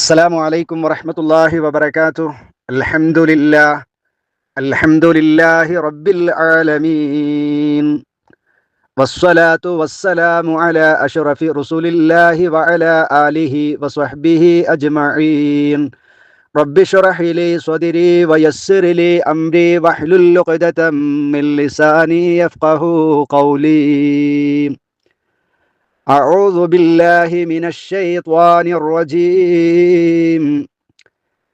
السلام عليكم ورحمة الله وبركاته الحمد لله الحمد لله رب العالمين والصلاة والسلام على أشرف رسول الله وعلى آله وصحبه أجمعين رب اشرح لي صدري ويسر لي أمري واحلل عقدة من لساني يفقه قولي أعوذ بالله من الشيطان الرجيم.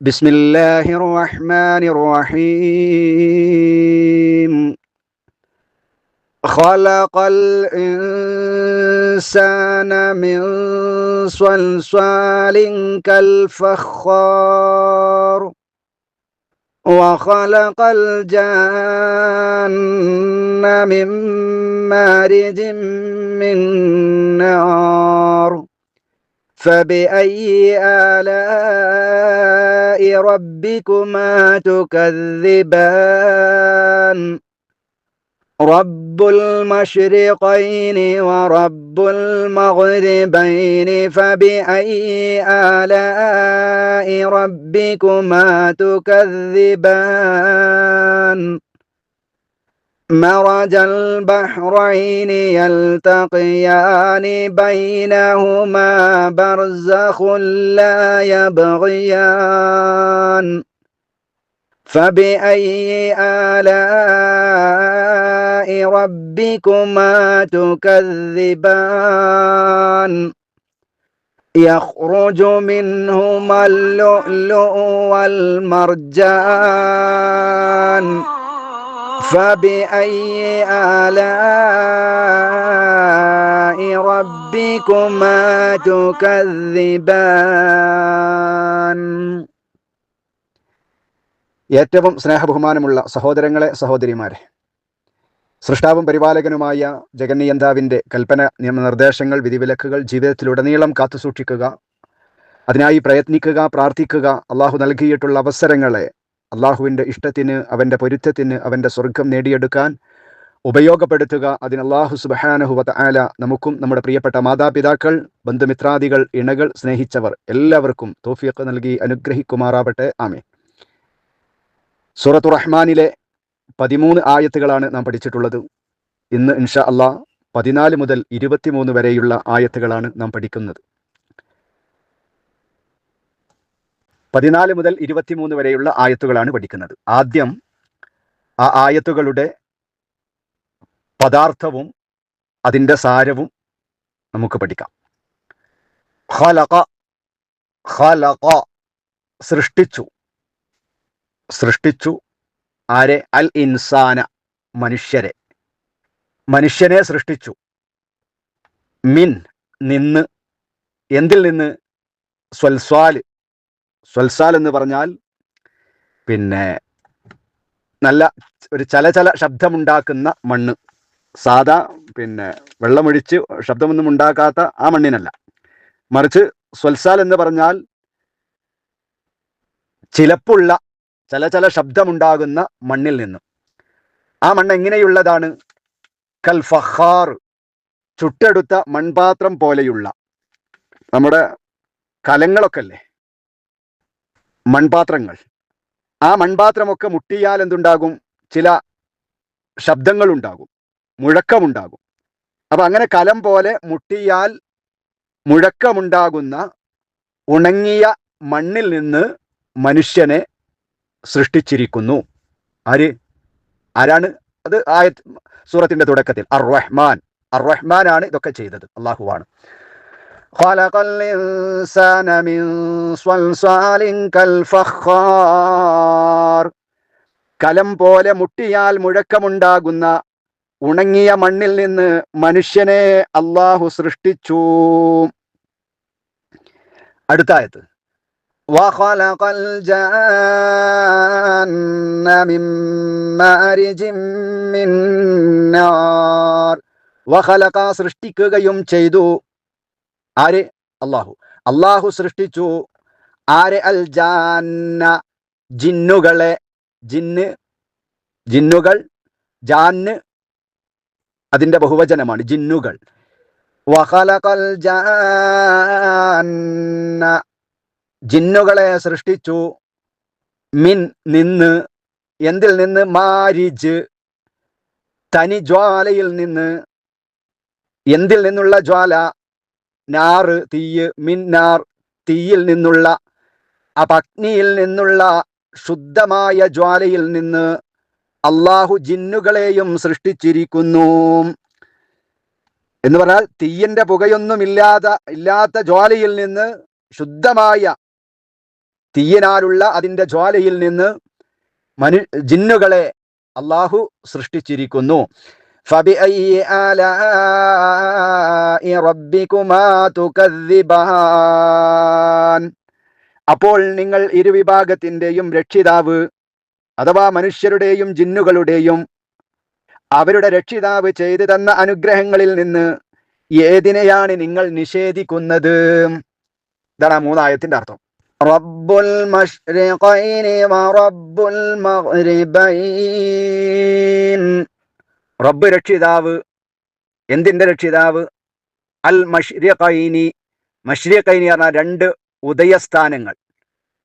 بسم الله الرحمن الرحيم. خلق الإنسان من صلصال كالفخار. وخلق الجن من مارج من نار فبأي آلاء ربكما تكذبان؟ رب المشرقين ورب المغربين فبأي آلاء ربكما تكذبان؟ مرج البحرين يلتقيان بينهما برزخ لا يبغيان. فبأي آلاء ربكما تكذبان؟ يخرج منهما اللؤلؤ والمرجان. فبأي آلاء ربكما تكذبان ഏറ്റവും സ്നേഹബഹുമാനമുള്ള സഹോദരങ്ങളെ സഹോദരിമാരെ സൃഷ്ടാവും പരിപാലകനുമായ ജഗന്നിയന്താവിൻ്റെ കൽപ്പന നിയമനിർദ്ദേശങ്ങൾ വിധിവിലക്കുകൾ ജീവിതത്തിലുടനീളം കാത്തുസൂക്ഷിക്കുക അതിനായി പ്രയത്നിക്കുക പ്രാർത്ഥിക്കുക അള്ളാഹു നൽകിയിട്ടുള്ള അവസരങ്ങളെ അള്ളാഹുവിന്റെ ഇഷ്ടത്തിന് അവന്റെ പൊരുത്തത്തിന് അവന്റെ സ്വർഗം നേടിയെടുക്കാൻ ഉപയോഗപ്പെടുത്തുക. അതിന് അള്ളാഹു സുബഹാനഹുവത്ത് ആല നമുക്കും നമ്മുടെ പ്രിയപ്പെട്ട മാതാപിതാക്കൾ ബന്ധുമിത്രാദികൾ ഇണകൾ സ്നേഹിച്ചവർ എല്ലാവർക്കും തോഫിയൊക്കെ നൽകി അനുഗ്രഹിക്കുമാറാവട്ടെ. ആമേ സൂറത്തു റഹ്മാനിലെ പതിമൂന്ന് ആയത്തുകളാണ് നാം പഠിച്ചിട്ടുള്ളത്. ഇന്ന് ഇൻഷാ അള്ളാഹ് പതിനാല് മുതൽ ഇരുപത്തിമൂന്ന് വരെയുള്ള ആയത്തുകളാണ് നാം പഠിക്കുന്നത്. പതിനാല് മുതൽ ഇരുപത്തിമൂന്ന് വരെയുള്ള ആയത്തുകളാണ് പഠിക്കുന്നത്. ആദ്യം ആ ആയത്തുകളുടെ പദാർത്ഥവും അതിന്റെ സാരവും നമുക്ക് പഠിക്കാം. ഖലഖ ഖലഖ സൃഷ്ടിച്ചു. സൃഷ്ടിച്ചു ആരെ? അൽ ഇൻസാന മനുഷ്യരെ. മനുഷ്യനെ സൃഷ്ടിച്ചു. മിൻ നിന്ന്. എന്തിൽ നിന്ന്? സ്വൽസ്വാൽ സ്വൽസാൽ എന്ന് പറഞ്ഞാൽ പിന്നെ നല്ല ഒരു ചലചല ശബ്ദമുണ്ടാക്കുന്ന മണ്ണ്. സാധാ പിന്നെ വെള്ളമൊഴിച്ച് ശബ്ദമൊന്നും ഉണ്ടാക്കാത്ത ആ മണ്ണിനല്ല. മറിച്ച് സ്വൽസാൽ എന്ന് പറഞ്ഞാൽ ചിലപ്പുള്ള ചില ചില ശബ്ദമുണ്ടാകുന്ന മണ്ണിൽ നിന്നും. ആ മണ്ണ് എങ്ങനെയുള്ളതാണ്? കൽ ഫഹാർ ചുട്ടെടുത്ത മൺപാത്രം പോലെയുള്ള നമ്മുടെ കലങ്ങളൊക്കെ അല്ലേ മൺപാത്രങ്ങൾ. ആ മൺപാത്രമൊക്കെ മുട്ടിയാൽ എന്തുണ്ടാകും? ചില ശബ്ദങ്ങളുണ്ടാകും. മുഴക്കമുണ്ടാകും. അപ്പൊ അങ്ങനെ കലം പോലെ മുട്ടിയാൽ മുഴക്കമുണ്ടാകുന്ന ഉണങ്ങിയ മണ്ണിൽ നിന്ന് മനുഷ്യനെ സൃഷ്ടിച്ചിരിക്കുന്നു. ആര്? ആരാണ്? അത് ആയ സൂറത്തിന്റെ തുടക്കത്തിൽ. അർ റഹ്മാൻ അർ റഹ്മാനാണ് ഇതൊക്കെ ചെയ്തത്. അള്ളാഹുവാണ് خلق الإنسان من صلصال كالفخار കലം പോലെ മുട്ടിയാൽ മുഴക്കമുണ്ടാകുന്ന ഉണങ്ങിയ മണ്ണിൽ നിന്ന് മനുഷ്യനെ അള്ളാഹു സൃഷ്ടിച്ചു അടുത്തായത് وخلق الجن من مارج من نار വഖലക സൃഷ്ടിക്കുകയും ചെയ്തു ആര്? അള്ളാഹു അള്ളാഹു സൃഷ്ടിച്ചു. ആര്? അൽ ജാന്ന ജിന്നുകളെ. ജിന്ന്. ജിന്നുകൾ. ജാന്ന്. അതിന്റെ ബഹുവചനമാണ് ജിന്നുകൾ. ജിന്നുകളെ സൃഷ്ടിച്ചു. മിൻ നിന്ന്. എന്തിൽ നിന്ന്? മാരിജ്. തനി ജ്വാലയിൽ നിന്ന്. എന്തിൽ നിന്നുള്ള ജ്വാല? നാറ് തീയ് മിൻ നാർ തീയിൽ നിന്നുള്ള ആ പഗ്നിയിൽ നിന്നുള്ള ശുദ്ധമായ ജ്വാലയിൽ നിന്ന് അള്ളാഹു ജിന്നുകളെയും സൃഷ്ടിച്ചിരിക്കുന്നു. എന്ന് പറഞ്ഞാൽ തീയന്റെ പുകയൊന്നുമില്ലാതെ ഇല്ലാത്ത ജ്വാലയിൽ നിന്ന് ശുദ്ധമായ തീയനാലുള്ള അതിന്റെ ജ്വാലയിൽ നിന്ന് മനു ജിന്നുകളെ അള്ളാഹു സൃഷ്ടിച്ചിരിക്കുന്നു. فبأي آلاء ربكما تكذبان അപ്പോൾ നിങ്ങൾ ഇരുവിഭാഗത്തിന്റെയും രക്ഷിതാവ് അഥവാ മനുഷ്യരുടെയും ജിന്നുകളുടെയും അവരുടെ രക്ഷിതാവ് ചെയ്തു തന്ന അനുഗ്രഹങ്ങളിൽ നിന്ന് ഏതിനെയാണ് നിങ്ങൾ നിഷേധിക്കുന്നത് ഇതാണ് ആ മൂന്നായത്തിന്റെ അർത്ഥം റബ്ബുൽ മഷ്രിഖൈനി വറബ്ബുൽ മഗ്രിബൈൻ റബ്ബ് രക്ഷിതാവ് എന്തിന്റെ രക്ഷിതാവ്? അൽ മഷ്രിഖൈനി. മഷ്രിഖൈനി പറഞ്ഞാൽ രണ്ട് ഉദയസ്ഥാനങ്ങൾ.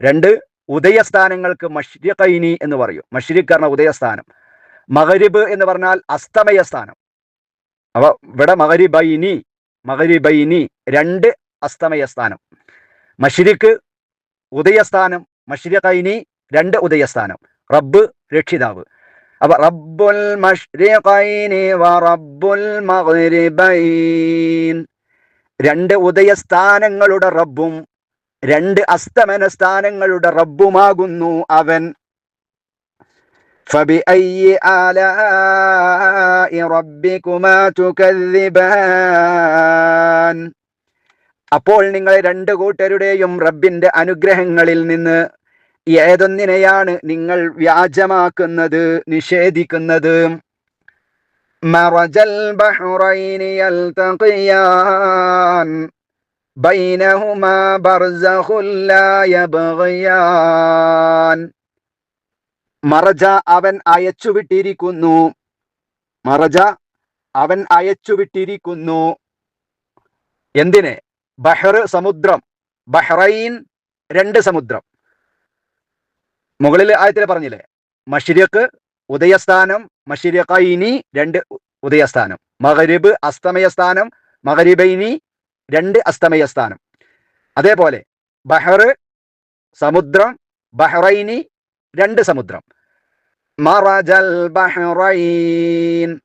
രണ്ട് ഉദയസ്ഥാനങ്ങൾക്ക് മഷ്രിഖൈനി എന്ന് പറയും. മഷ്രിഖ് പറഞ്ഞ ഉദയസ്ഥാനം. മഹരിബ് എന്ന് പറഞ്ഞാൽ അസ്തമയ സ്ഥാനം അവ ഇവിടെ മഹരിബൈനി മഹരിബൈനി രണ്ട് അസ്തമയ സ്ഥാനം മഷ്രിഖ് ഉദയസ്ഥാനം മഷ്രിഖൈനി രണ്ട് ഉദയസ്ഥാനം. റബ്ബ് രക്ഷിതാവ്. അപ്പൊ റബ്ബുൽ റബ്ബുൽ രണ്ട് ഉദയസ്ഥാനങ്ങളുടെ റബ്ബും രണ്ട് അസ്തമന സ്ഥാനങ്ങളുടെ റബ്ബുമാകുന്നു അവൻ. അപ്പോൾ നിങ്ങൾ രണ്ട് കൂട്ടരുടെയും റബ്ബിന്റെ അനുഗ്രഹങ്ങളിൽ നിന്ന് ഏതൊന്നിനെയാണ് നിങ്ങൾ വ്യാജമാക്കുന്നത് നിഷേധിക്കുന്നത്? മറജൽ മറജ അവൻ അയച്ചുവിട്ടിരിക്കുന്നു. മറജ അവൻ അയച്ചുവിട്ടിരിക്കുന്നു. എന്തിനെ? ബഹ്റ് സമുദ്രം. ബഹ്റൈൻ രണ്ട് സമുദ്രം. മുകളിൽ ആയത്തിൽ പറഞ്ഞില്ലേ? മഷിരക്ക് ഉദയസ്ഥാനം മഷിരിഖൈനി രണ്ട് ഉദയസ്ഥാനം. മഹരിബ് അസ്തമയസ്ഥാനം സ്ഥാനം മഗരിബൈനി രണ്ട് അസ്തമയസ്ഥാനം അതേപോലെ ബഹർ സമുദ്രം ബഹ്റൈനി രണ്ട് സമുദ്രം. മറജൽ ബഹ്റൈൻ.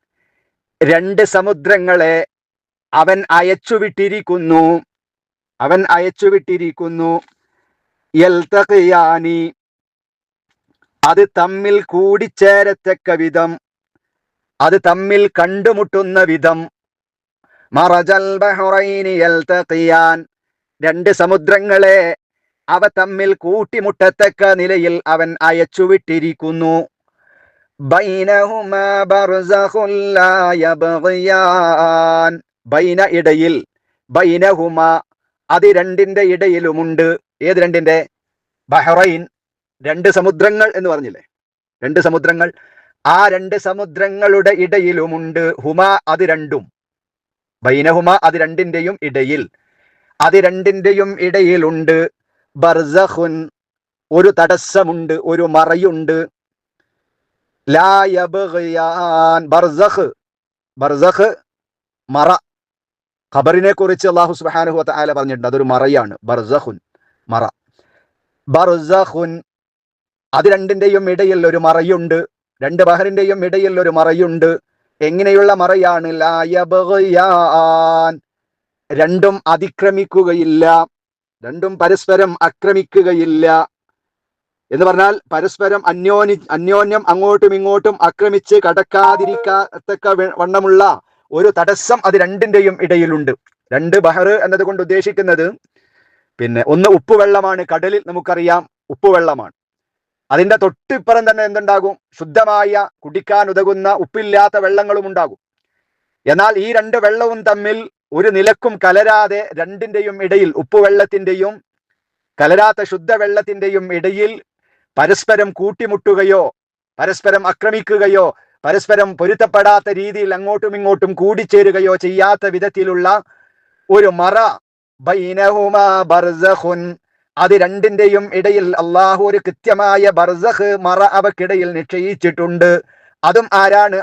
രണ്ട് സമുദ്രങ്ങളെ അവൻ അയച്ചുവിട്ടിരിക്കുന്നു. അവൻ അയച്ചുവിട്ടിരിക്കുന്നു. യൽതഖിയാനി അത് തമ്മിൽ കൂടിച്ചേരത്തക്ക വിധം. അത് തമ്മിൽ കണ്ടുമുട്ടുന്ന വിധം. മറജൽ ബഹ്റൈനി യൽതഖിയാൻ രണ്ട് സമുദ്രങ്ങളെ അവ തമ്മിൽ കൂട്ടിമുട്ടത്തക്ക നിലയിൽ അവൻ അയച്ചുവിട്ടിരിക്കുന്നു. ബൈന ഇടയിൽ ബൈനഹുമ അത് രണ്ടിന്റെ ഇടയിലുമുണ്ട്. ഏത് രണ്ടിന്റെ? ബഹ്റൈൻ. രണ്ട് സമുദ്രങ്ങൾ എന്ന് പറഞ്ഞില്ലേ? രണ്ട് സമുദ്രങ്ങൾ. ആ രണ്ട് സമുദ്രങ്ങളുടെ ഇടയിലുമുണ്ട്. ഹുമ അത് രണ്ടും. ബൈനഹുമ അത് രണ്ടിന്റെയും ഇടയിൽ. അത് രണ്ടിന്റെയും ഇടയിലുണ്ട്. ബർസഹുൻ ഒരു തടസ്സമുണ്ട് ഒരു മറയുണ്ട്. മറ. ഖബറിനെ കുറിച്ച് അള്ളാഹു സുബാനുഹു വതആല പറഞ്ഞിട്ടുണ്ട്. അതൊരു മറയാണ്. ബർസഹുൻ മറ. ബർസഖുൻ അത് രണ്ടിന്റെയും ഇടയിൽ ഒരു മറയുണ്ട്. രണ്ട് ബഹറിന്റെയും ഇടയിൽ ഒരു മറയുണ്ട്. എങ്ങനെയുള്ള മറയാണ്? രണ്ടും അതിക്രമിക്കുകയില്ല. രണ്ടും പരസ്പരം ആക്രമിക്കുകയില്ല. എന്ന് പറഞ്ഞാൽ പരസ്പരം അന്യോന്യ അന്യോന്യം അങ്ങോട്ടും ഇങ്ങോട്ടും ആക്രമിച്ച് കടക്കാതിരിക്കത്തക്ക വണ്ണമുള്ള ഒരു തടസ്സം അത് രണ്ടിന്റെയും ഇടയിലുണ്ട്. രണ്ട് ബഹർ എന്നതുകൊണ്ട് ഉദ്ദേശിക്കുന്നത് പിന്നെ ഒന്ന് ഉപ്പുവെള്ളമാണ്. കടലിൽ നമുക്കറിയാം ഉപ്പുവെള്ളമാണ്. അതിന്റെ തൊട്ടിപ്പുറം തന്നെ എന്തുണ്ടാകും? ശുദ്ധമായ കുടിക്കാൻ ഉതകുന്ന ഉപ്പില്ലാത്ത വെള്ളങ്ങളും ഉണ്ടാകും. എന്നാൽ ഈ രണ്ട് വെള്ളവും തമ്മിൽ ഒരു നിലക്കും കലരാതെ രണ്ടിന്റെയും ഇടയിൽ ഉപ്പുവെള്ളത്തിന്റെയും കലരാത്ത ശുദ്ധവെള്ളത്തിന്റെയും ഇടയിൽ പരസ്പരം കൂട്ടിമുട്ടുകയോ പരസ്പരം ആക്രമിക്കുകയോ പരസ്പരം പൊരുത്തപ്പെടാത്ത രീതിയിൽ അങ്ങോട്ടും ഇങ്ങോട്ടും കൂടിച്ചേരുകയോ ചെയ്യാത്ത വിധത്തിലുള്ള ഒരു മറ. ബൈനഹുമാ ബർസഖുൻ അത് രണ്ടിന്റെയും ഇടയിൽ അള്ളാഹു ഒരു കൃത്യമായ ബർസഹ് മറ അവക്കിടയിൽ നിശ്ചയിച്ചിട്ടുണ്ട്. അതും ആരാണ്?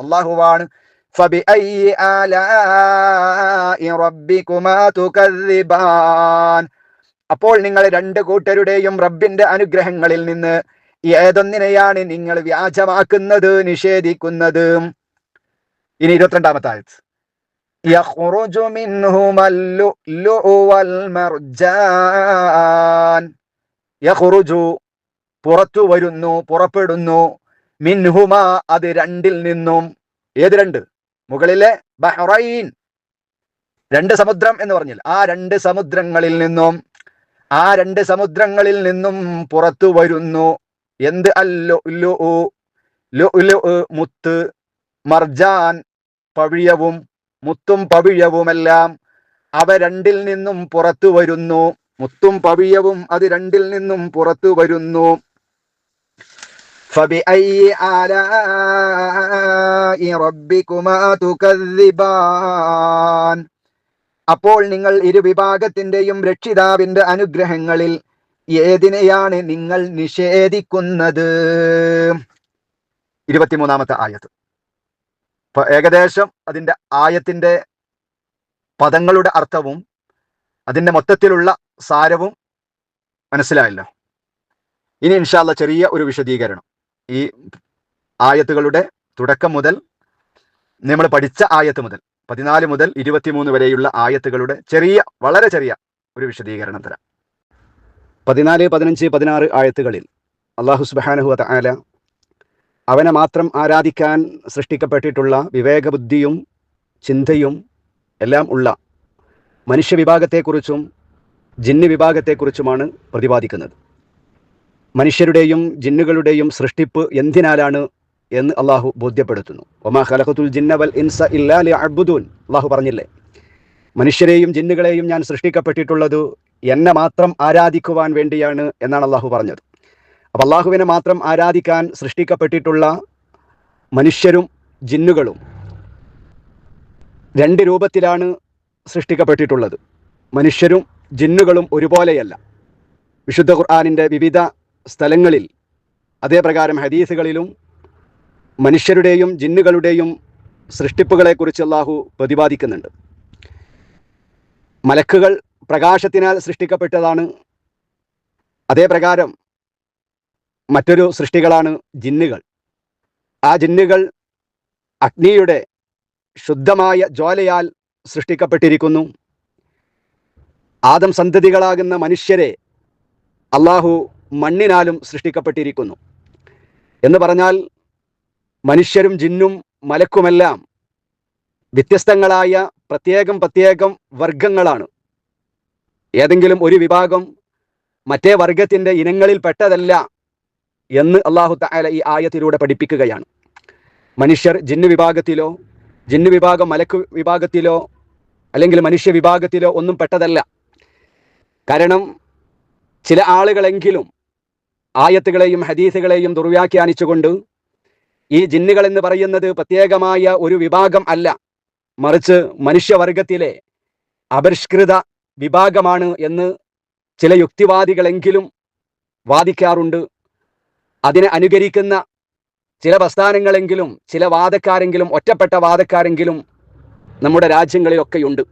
അള്ളാഹുവാണ് അപ്പോൾ നിങ്ങൾ രണ്ട് കൂട്ടരുടെയും റബ്ബിന്റെ അനുഗ്രഹങ്ങളിൽ നിന്ന് ഏതൊന്നിനെയാണ് നിങ്ങൾ വ്യാജമാക്കുന്നത് നിഷേധിക്കുന്നത്? ഇനി ഇരുപത്തിരണ്ടാമത്തെ ആഴ്ച يخرج منهما اللؤلؤ والمرجان يخرج പുറത്തു വരുന്നു പുറപ്പെടുന്നു മിൻഹുമ അത് രണ്ടിൽ നിന്നും ഏത് രണ്ട് മുകളിലെ ബഹ്റൈൻ രണ്ട് സമുദ്രം എന്ന് പറഞ്ഞില്ല ആ രണ്ട് സമുദ്രങ്ങളിൽ നിന്നും ആ രണ്ട് സമുദ്രങ്ങളിൽ നിന്നും പുറത്തു വരുന്നു എന്ത് അല്ലു മുത്ത് മർജാൻ പവിഴവും മുത്തും പവിഴവുമെല്ലാം അവ രണ്ടിൽ നിന്നും പുറത്തു വരുന്നു. മുത്തും പവിഴവും അത് രണ്ടിൽ നിന്നും പുറത്തു വരുന്നു. അപ്പോൾ നിങ്ങൾ ഇരു വിഭാഗത്തിന്റെയും രക്ഷിതാവിന്റെ അനുഗ്രഹങ്ങളിൽ ഏതിനെയാണ് നിങ്ങൾ നിഷേധിക്കുന്നത്? ഇരുപത്തിമൂന്നാമത്തെ ആയത് ഏകദേശം അതിന്റെ ആയത്തിന്റെ പദങ്ങളുടെ അർത്ഥവും അതിന്റെ മൊത്തത്തിലുള്ള സാരവും മനസ്സിലായല്ലോ. ഇനി ഇൻഷാല്ല ചെറിയ ഒരു വിശദീകരണം. ഈ ആയത്തുകളുടെ തുടക്കം മുതൽ നമ്മൾ പഠിച്ച ആയത്ത് മുതൽ പതിനാല് മുതൽ ഇരുപത്തിമൂന്ന് വരെയുള്ള ആയത്തുകളുടെ ചെറിയ വളരെ ചെറിയ ഒരു വിശദീകരണം തരാം. പതിനാല് പതിനഞ്ച് പതിനാറ് ആയത്തുകളിൽ അള്ളാഹു സുബാനഹു ആല അവനെ മാത്രം ആരാധിക്കാൻ സൃഷ്ടിക്കപ്പെട്ടിട്ടുള്ള വിവേകബുദ്ധിയും ചിന്തയും എല്ലാം ഉള്ള മനുഷ്യ വിഭാഗത്തെക്കുറിച്ചും ജിന്ന് വിഭാഗത്തെക്കുറിച്ചുമാണ് പ്രതിപാദിക്കുന്നത്. മനുഷ്യരുടെയും ജിന്നുകളുടെയും സൃഷ്ടിപ്പ് എന്തിനാലാണ് എന്ന് അള്ളാഹു ബോധ്യപ്പെടുത്തുന്നു. ഒമാ ഖലഖത്തുൽ ജിന്നവൽ ഇൻസ ഇല്ലാ അബ്ദുൻ അള്ളാഹു പറഞ്ഞില്ലേ മനുഷ്യരെയും ജിന്നുകളെയും ഞാൻ സൃഷ്ടിക്കപ്പെട്ടിട്ടുള്ളത് എന്നെ മാത്രം ആരാധിക്കുവാൻ വേണ്ടിയാണ് എന്നാണ് അള്ളാഹു പറഞ്ഞത്. അപ്പം അള്ളാഹുവിനെ മാത്രം ആരാധിക്കാൻ സൃഷ്ടിക്കപ്പെട്ടിട്ടുള്ള മനുഷ്യരും ജിന്നുകളും രണ്ട് രൂപത്തിലാണ് സൃഷ്ടിക്കപ്പെട്ടിട്ടുള്ളത്. മനുഷ്യരും ജിന്നുകളും ഒരുപോലെയല്ല. വിശുദ്ധ ഖുർആാനിന്റെ വിവിധ സ്ഥലങ്ങളിൽ അതേപ്രകാരം ഹദീസുകളിലും മനുഷ്യരുടെയും ജിന്നുകളുടെയും സൃഷ്ടിപ്പുകളെക്കുറിച്ച് അള്ളാഹു പ്രതിപാദിക്കുന്നുണ്ട്. മലക്കുകൾ പ്രകാശത്തിനാൽ സൃഷ്ടിക്കപ്പെട്ടതാണ്. അതേപ്രകാരം മറ്റൊരു സൃഷ്ടികളാണ് ജിന്നുകൾ. ആ ജിന്നുകൾ അഗ്നിയുടെ ശുദ്ധമായ ജ്വാലയാൽ സൃഷ്ടിക്കപ്പെട്ടിരിക്കുന്നു. ആദം സന്തതികളാകുന്ന മനുഷ്യരെ അള്ളാഹു മണ്ണിനാലും സൃഷ്ടിക്കപ്പെട്ടിരിക്കുന്നു. എന്ന് പറഞ്ഞാൽ മനുഷ്യരും ജിന്നും മലക്കുമെല്ലാം വ്യത്യസ്തങ്ങളായ പ്രത്യേകം പ്രത്യേകം വർഗങ്ങളാണ് ഏതെങ്കിലും ഒരു വിഭാഗം മറ്റേ വർഗത്തിന്റെ ഇനങ്ങളിൽ പെട്ടതല്ല എന്ന് അള്ളാഹു താല ഈ ആയത്തിലൂടെ പഠിപ്പിക്കുകയാണ്. മനുഷ്യർ ജിന്ന് വിഭാഗത്തിലോ ജിന്ന് വിഭാഗം മലക്ക് വിഭാഗത്തിലോ അല്ലെങ്കിൽ മനുഷ്യ വിഭാഗത്തിലോ ഒന്നും പെട്ടതല്ല. കാരണം ചില ആളുകളെങ്കിലും ആയത്തുകളെയും ഹദീസുകളെയും ദുർവ്യാഖ്യാനിച്ചുകൊണ്ട് ഈ ജിന്നുകൾ എന്ന് പറയുന്നത് പ്രത്യേകമായ ഒരു വിഭാഗം അല്ല. മറിച്ച് മനുഷ്യവർഗത്തിലെ അപരിഷ്കൃത വിഭാഗമാണ് എന്ന് ചില യുക്തിവാദികളെങ്കിലും വാദിക്കാറുണ്ട്. അതിനെ അനുകരിക്കുന്ന ചില പ്രസ്ഥാനങ്ങളെങ്കിലും ചില വാദക്കാരെങ്കിലും ഒറ്റപ്പെട്ട വാദക്കാരെങ്കിലും നമ്മുടെ രാജ്യങ്ങളിലൊക്കെയുണ്ട്.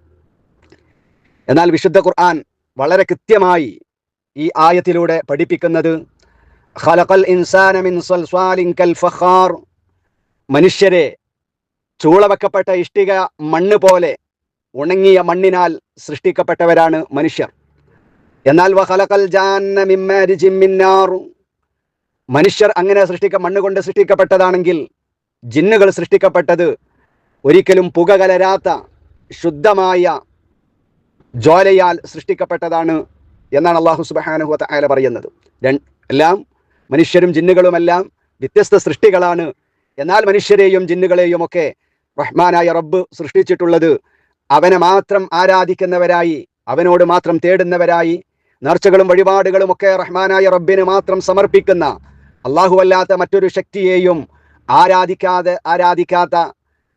എന്നാൽ വിശുദ്ധ ഖുർആൻ വളരെ കൃത്യമായി ഈ ആയത്തിലൂടെ പഠിപ്പിക്കുന്നത് ഖലഖൽ ഇൻസാന മിൻ സൽസ്വാലിൻ കൽ ഫഖാർ. മനുഷ്യരെ ചൂളവെക്കപ്പെട്ട ഇഷ്ടിക മണ്ണ് പോലെ ഉണങ്ങിയ മണ്ണിനാൽ സൃഷ്ടിക്കപ്പെട്ടവരാണ് മനുഷ്യർ. എന്നാൽ വഹലക്കൽ ജാന്ന നാർ. മനുഷ്യർ അങ്ങനെ സൃഷ്ടിക്ക മണ്ണ് കൊണ്ട് സൃഷ്ടിക്കപ്പെട്ടതാണെങ്കിൽ ജിന്നുകൾ സൃഷ്ടിക്കപ്പെട്ടത് ഒരിക്കലും പുക കലരാത്ത ശുദ്ധമായ ജ്വാലയാൽ സൃഷ്ടിക്കപ്പെട്ടതാണ് എന്നാണ് അള്ളാഹു സുബാനുഹു ആല പറയുന്നത്. എല്ലാം മനുഷ്യരും ജിന്നുകളുമെല്ലാം വ്യത്യസ്ത സൃഷ്ടികളാണ്. എന്നാൽ മനുഷ്യരെയും ജിന്നുകളെയും ഒക്കെ റഹ്മാനായ റബ്ബ് സൃഷ്ടിച്ചിട്ടുള്ളത് അവനെ മാത്രം ആരാധിക്കുന്നവരായി അവനോട് മാത്രം തേടുന്നവരായി നേർച്ചകളും വഴിപാടുകളും ഒക്കെ റഹ്മാനായ റബ്ബിന് മാത്രം സമർപ്പിക്കുന്ന അള്ളാഹു അല്ലാത്ത മറ്റൊരു ശക്തിയെയും ആരാധിക്കാതെ ആരാധിക്കാത്ത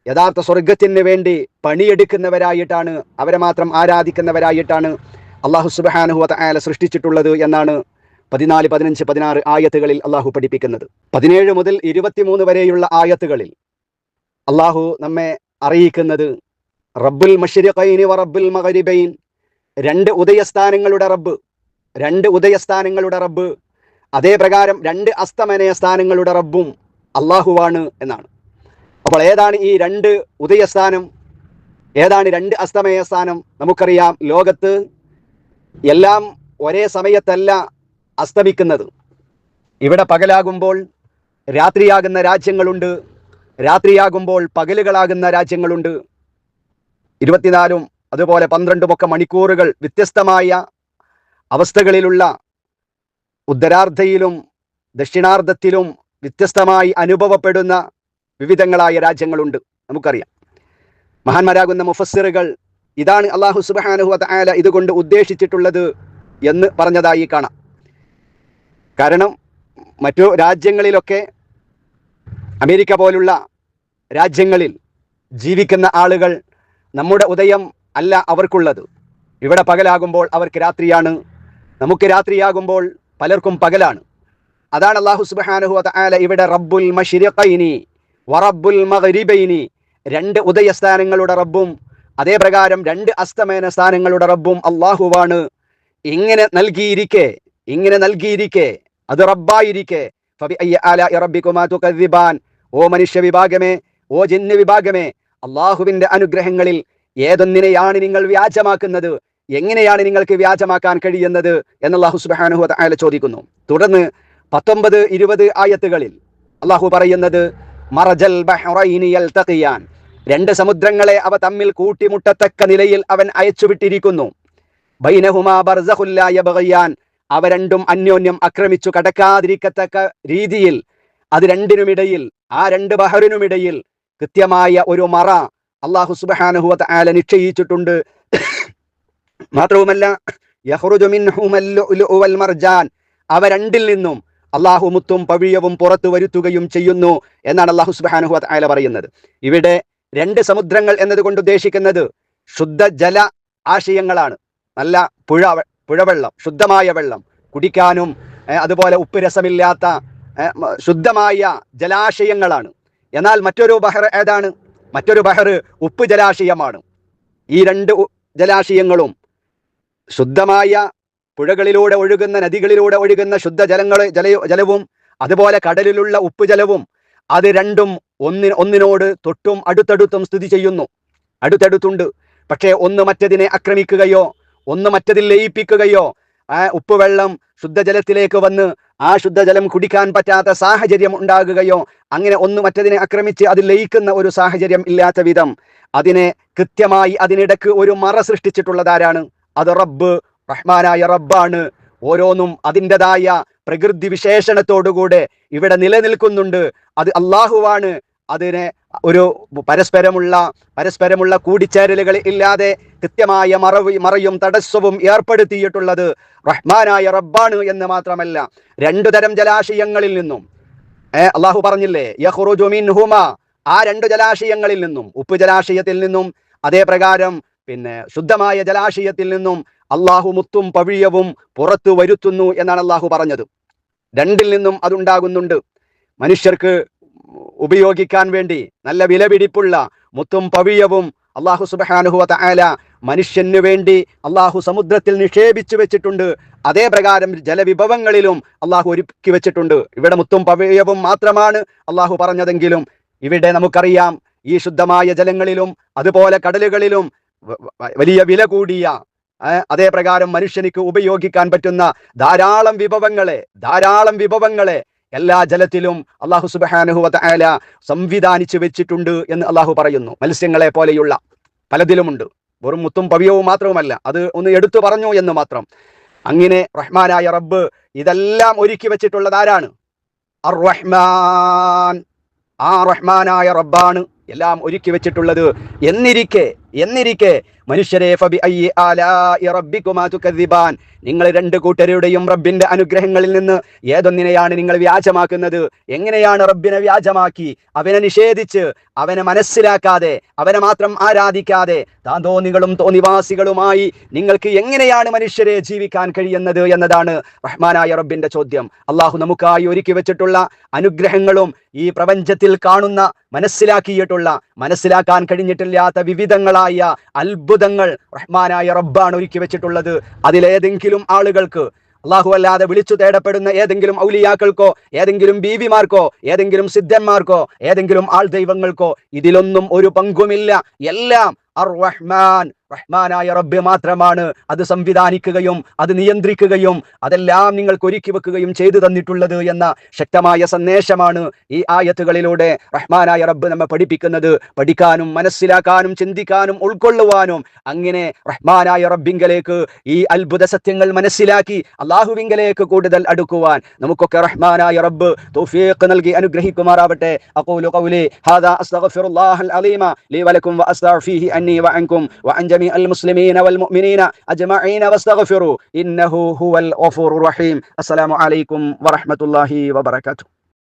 യഥാർത്ഥ സ്വർഗത്തിന് വേണ്ടി പണിയെടുക്കുന്നവരായിട്ടാണ് അവരെ മാത്രം ആരാധിക്കുന്നവരായിട്ടാണ് അള്ളാഹു സുബഹാനുഹു ആല സൃഷ്ടിച്ചിട്ടുള്ളത് എന്നാണ് പതിനാല് പതിനഞ്ച് പതിനാറ് ആയത്തുകളിൽ അള്ളാഹു പഠിപ്പിക്കുന്നത്. പതിനേഴ് മുതൽ ഇരുപത്തിമൂന്ന് വരെയുള്ള ആയത്തുകളിൽ അള്ളാഹു നമ്മെ അറിയിക്കുന്നത് റബ്ബുൽ മഷരിഖൈനി വ റബ്ബുൽ മഗരിബൈൻ രണ്ട് ഉദയസ്ഥാനങ്ങളുടെ റബ്ബ് രണ്ട് ഉദയസ്ഥാനങ്ങളുടെ റബ്ബ് അതേ പ്രകാരം രണ്ട് അസ്തമനയ സ്ഥാനങ്ങളുടെ റബ്ബും അള്ളാഹുവാണ് എന്നാണ്. അപ്പോൾ ഏതാണ് ഈ രണ്ട് ഉദയസ്ഥാനം ഏതാണ് രണ്ട് അസ്തമയ സ്ഥാനം? നമുക്കറിയാം ലോകത്ത് എല്ലാം ഒരേ സമയത്തല്ല അസ്തമിക്കുന്നത്. ഇവിടെ പകലാകുമ്പോൾ രാത്രിയാകുന്ന രാജ്യങ്ങളുണ്ട്. രാത്രിയാകുമ്പോൾ പകലുകളാകുന്ന രാജ്യങ്ങളുണ്ട്. ഇരുപത്തിനാലും അതുപോലെ പന്ത്രണ്ടുമൊക്കെ മണിക്കൂറുകൾ വ്യത്യസ്തമായ അവസ്ഥകളിലുള്ള ഉത്തരാർദ്ധയിലും ദക്ഷിണാർദ്ധത്തിലും വ്യത്യസ്തമായി അനുഭവപ്പെടുന്ന വിവിധങ്ങളായ രാജ്യങ്ങളുണ്ട്. നമുക്കറിയാം. മഹാന്മാരാകുന്ന മുഫസ്സിറുകൾ ഇതാണ് അള്ളാഹു സുബാനുഹു ആല ഇതുകൊണ്ട് ഉദ്ദേശിച്ചിട്ടുള്ളത് എന്ന് പറഞ്ഞതായി കാണാം. കാരണം മറ്റു രാജ്യങ്ങളിലൊക്കെ അമേരിക്ക പോലുള്ള രാജ്യങ്ങളിൽ ജീവിക്കുന്ന ആളുകൾ നമ്മുടെ ഉദയം അല്ല അവർക്കുള്ളത്. ഇവിടെ പകലാകുമ്പോൾ അവർക്ക് രാത്രിയാണ്. നമുക്ക് രാത്രിയാകുമ്പോൾ പലർക്കും പകലാണ്. അതാണ് അള്ളാഹു സുബ്ഹാനഹു വതആല ഇവിടെ റബ്ബുൽ മഷ്രിഖൈനി വറബ്ബുൽ മഹരിബൈനി രണ്ട് ഉദയസ്ഥാനങ്ങളുടെ റബ്ബും അതേപ്രകാരം രണ്ട് അസ്തമേന സ്ഥാനങ്ങളുടെ റബ്ബും അള്ളാഹുവാണ് ഇങ്ങനെ നൽകിയിരിക്കെ ഇങ്ങനെ നൽകിയിരിക്കെ അത് റബ്ബായിരിക്കെ. ഓ മനുഷ്യ വിഭാഗമേ ഓ ജിന്ന് വിഭാഗമേ അള്ളാഹുവിന്റെ അനുഗ്രഹങ്ങളിൽ ഏതൊന്നിനെയാണ് നിങ്ങൾ വ്യാജമാക്കുന്നത്? എങ്ങനെയാണ് നിങ്ങൾക്ക് വ്യാജമാക്കാൻ കഴിയുന്നത് എന്ന് അള്ളാഹു സുബ്ഹാനഹു വതആല ചോദിക്കുന്നു. തുടർന്ന് പത്തൊമ്പത് ഇരുപത് ആയത്തുകളിൽ അള്ളാഹു പറയുന്നത് മറജൽ ബഹ്റൈനി യൽതഖിയാൻ. രണ്ട് സമുദ്രങ്ങളെ അവ തമ്മിൽ കൂട്ടിമുട്ടത്തക്ക നിലയിൽ അവൻ അയച്ചുവിട്ടിരിക്കുന്നു. ബൈനഹുമാ അവ രണ്ടും അന്യോന്യം ആക്രമിച്ചു കടക്കാതിരിക്കത്തക്ക രീതിയിൽ അത് രണ്ടിനുമിടയിൽ ആ രണ്ട് ബഹറിനുമിടയിൽ കൃത്യമായ ഒരു മറ അള്ളാഹു സുബ്ഹാനഹു ആല നിശ്ചയിച്ചിട്ടുണ്ട്. മാത്രവുമല്ല അവ രണ്ടിൽ നിന്നും അള്ളാഹു മുത്തും പവിഴവും പുറത്തു വരുത്തുകയും ചെയ്യുന്നു എന്നാണ് അള്ളാഹു സുബ്ഹാനഹു വതആല പറയുന്നത്. ഇവിടെ രണ്ട് സമുദ്രങ്ങൾ എന്നതുകൊണ്ട് ഉദ്ദേശിക്കുന്നത് ശുദ്ധ ജല ആശയങ്ങളാണ്. നല്ല പുഴ പുഴവെള്ളം ശുദ്ധമായ വെള്ളം കുടിക്കാനും അതുപോലെ ഉപ്പ് രസമില്ലാത്ത ശുദ്ധമായ ജലാശയങ്ങളാണ്. എന്നാൽ മറ്റൊരു ബഹർ ഏതാണ്? മറ്റൊരു ബഹർ ഉപ്പ് ജലാശയമാണ്. ഈ രണ്ട് ജലാശയങ്ങളും ശുദ്ധമായ പുഴകളിലൂടെ ഒഴുകുന്ന നദികളിലൂടെ ഒഴുകുന്ന ശുദ്ധ ജലങ്ങൾ ജല ജലവും അതുപോലെ കടലിലുള്ള ഉപ്പ് ജലവും അത് രണ്ടും ഒന്നി ഒന്നിനോട് തൊട്ടും അടുത്തടുത്തും സ്ഥിതി ചെയ്യുന്നു. അടുത്തടുത്തുണ്ട്. പക്ഷേ ഒന്ന് മറ്റതിനെ ആക്രമിക്കുകയോ ഒന്ന് മറ്റതിൽ ലയിപ്പിക്കുകയോ ആ ഉപ്പുവെള്ളം ശുദ്ധജലത്തിലേക്ക് വന്ന് ആ ശുദ്ധജലം കുടിക്കാൻ പറ്റാത്ത സാഹചര്യം ഉണ്ടാകുകയോ അങ്ങനെ ഒന്ന് മറ്റതിനെ ആക്രമിച്ച് അതിൽ ലയിക്കുന്ന ഒരു സാഹചര്യം ഇല്ലാത്ത വിധം അതിനെ കൃത്യമായി അതിനിടക്ക് ഒരു മറ സൃഷ്ടിച്ചിട്ടുള്ളതാരാണ്? അത് റബ്ബ് റഹ്മാനായ റബ്ബാണ്. ഓരോന്നും അതിന്റെതായ പ്രകൃതി വിശേഷണത്തോടുകൂടെ ഇവിടെ നിലനിൽക്കുന്നുണ്ട്. അത് അള്ളാഹുവാണ് അതിനെ ഒരു പരസ്പരമുള്ള പരസ്പരമുള്ള കൂടിച്ചേരലുകൾ ഇല്ലാതെ കൃത്യമായ മറവ് മറയും തടസ്സവും ഏർപ്പെടുത്തിയിട്ടുള്ളത് റഹ്മാനായ റബ്ബാണ് എന്ന് മാത്രമല്ല രണ്ടു തരം ജലാശയങ്ങളിൽ നിന്നും. അള്ളാഹു പറഞ്ഞില്ലേ മിൻഹുമ. ആ രണ്ട് ജലാശയങ്ങളിൽ നിന്നും ഉപ്പ് ജലാശയത്തിൽ നിന്നും അതേ പ്രകാരം പിന്നെ ശുദ്ധമായ ജലാശയത്തിൽ നിന്നും അള്ളാഹു മുത്തും പവിഴവും പുറത്തു വരുത്തുന്നു എന്നാണ് അള്ളാഹു പറഞ്ഞത്. രണ്ടിൽ നിന്നും അതുണ്ടാകുന്നുണ്ട്. മനുഷ്യർക്ക് ഉപയോഗിക്കാൻ വേണ്ടി നല്ല വിലപിടിപ്പുള്ള മുത്തും പവിഴവും അള്ളാഹു സുബാനുഹുവ ആല മനുഷ്യന് വേണ്ടി അള്ളാഹു സമുദ്രത്തിൽ നിക്ഷേപിച്ചു വെച്ചിട്ടുണ്ട്. അതേ പ്രകാരം ജലവിഭവങ്ങളിലും അള്ളാഹു ഒരുക്കി വെച്ചിട്ടുണ്ട്. ഇവിടെ മുത്തും പവിഴവും മാത്രമാണ് അള്ളാഹു പറഞ്ഞതെങ്കിലും ഇവിടെ നമുക്കറിയാം ഈ ശുദ്ധമായ ജലങ്ങളിലും അതുപോലെ കടലുകളിലും വലിയ വില കൂടിയ അതേപ്രകാരം അതേ പ്രകാരം മനുഷ്യനിക്ക് ഉപയോഗിക്കാൻ പറ്റുന്ന ധാരാളം വിഭവങ്ങളെ ധാരാളം വിഭവങ്ങളെ എല്ലാ ജലത്തിലും അള്ളാഹു സുബാനുഹു ആല സംവിധാനിച്ചു വെച്ചിട്ടുണ്ട് എന്ന് അള്ളാഹു പറയുന്നു. മത്സ്യങ്ങളെ പോലെയുള്ള പലതിലുമുണ്ട്. വെറും മുത്തും പവിയവും മാത്രവുമല്ല അത് ഒന്ന് എടുത്തു പറഞ്ഞു എന്ന് മാത്രം. അങ്ങനെ റഹ്മാനായ റബ്ബ് ഇതെല്ലാം ഒരുക്കി വെച്ചിട്ടുള്ളത് ആരാണ്? അർ റഹ്മാൻ ആ റഹ്മാനായ റബ്ബാണ് എല്ലാം ഒരുക്കി വെച്ചിട്ടുള്ളത് എന്നിരിക്കെ എന്നിരിക്കെ മനുഷ്യരെ നിങ്ങൾ രണ്ട് കൂട്ടരുടെയും റബ്ബിന്റെ അനുഗ്രഹങ്ങളിൽ നിന്ന് ഏതൊന്നിനെയാണ് നിങ്ങൾ വ്യാജമാക്കുന്നത്? എങ്ങനെയാണ് റബ്ബിനെ വ്യാജമാക്കി? അവനെ നിഷേധിച്ച് അവനെ മനസ്സിലാക്കാതെ അവനെ മാത്രം ആരാധിക്കാതെ താന്തോന്നികളും തോന്നിവാസികളുമായി നിങ്ങൾക്ക് എങ്ങനെയാണ് മനുഷ്യരെ ജീവിക്കാൻ കഴിയുന്നത് എന്നതാണ് റഹ്മാനായ റബ്ബിന്റെ ചോദ്യം. അള്ളാഹു നമുക്കായി ഒരുക്കി വെച്ചിട്ടുള്ള അനുഗ്രഹങ്ങളും ഈ പ്രപഞ്ചത്തിൽ കാണുന്ന മനസ്സിലാക്കിയിട്ടുള്ള മനസ്സിലാക്കാൻ കഴിഞ്ഞിട്ടില്ലാത്ത വിവിധങ്ങളായ അത്ഭുതങ്ങൾ റഹ്മാനായ റബ്ബാണ് ഒരുക്കി വെച്ചിട്ടുള്ളത്. അതിലേതെങ്കിലും ആളുകൾക്ക് അള്ളാഹു അല്ലാതെ വിളിച്ചു തേടപ്പെടുന്ന ഏതെങ്കിലും ഔലിയാക്കൾക്കോ ഏതെങ്കിലും ബീവിമാർക്കോ ഏതെങ്കിലും സിദ്ധന്മാർക്കോ ഏതെങ്കിലും ആൾ ദൈവങ്ങൾക്കോ ഇതിലൊന്നും ഒരു പങ്കുമില്ല. എല്ലാം അർ റഹ്മാൻ റഹ്മാനായ റബ്ബ് മാത്രമാണ് അത് സംവിധാനിക്കുകയും അത് നിയന്ത്രിക്കുകയും അതെല്ലാം നിങ്ങൾക്ക് ഒരുക്കി വെക്കുകയും ചെയ്തു തന്നിട്ടുള്ളത് എന്ന ശക്തമായ സന്ദേശമാണ് ഈ ആയത്തുകളിലൂടെ റഹ്മാനായ റബ്ബ് നമ്മെ പഠിപ്പിക്കുന്നത്. പഠിക്കാനും മനസ്സിലാക്കാനും ചിന്തിക്കാനും ഉൾക്കൊള്ളുവാനും അങ്ങനെ റഹ്മാനായ റബ്ബിങ്കലേക്ക് ഈ അത്ഭുത സത്യങ്ങൾ മനസ്സിലാക്കി അള്ളാഹുവിങ്കലേക്ക് കൂടുതൽ അടുക്കുവാൻ നമുക്കൊക്കെ റഹ്മാനായ റബ്ബ് തൗഫീഖ് നൽകി അനുഗ്രഹിക്കുമാറാവട്ടെ. അഖൂലു ഖൗലി ഹാദാ അസ്തഗ്ഫിറുല്ലാഹൽ അലീമ ലീ വലക്കും വഅസ്തഗ്ഫിറു ഫീഹി അന്നി വഅൻകും വഅൻ جميع المسلمين والمؤمنين أجمعين واستغفروا إنه هو الغفور الرحيم السلام عليكم ورحمة الله وبركاته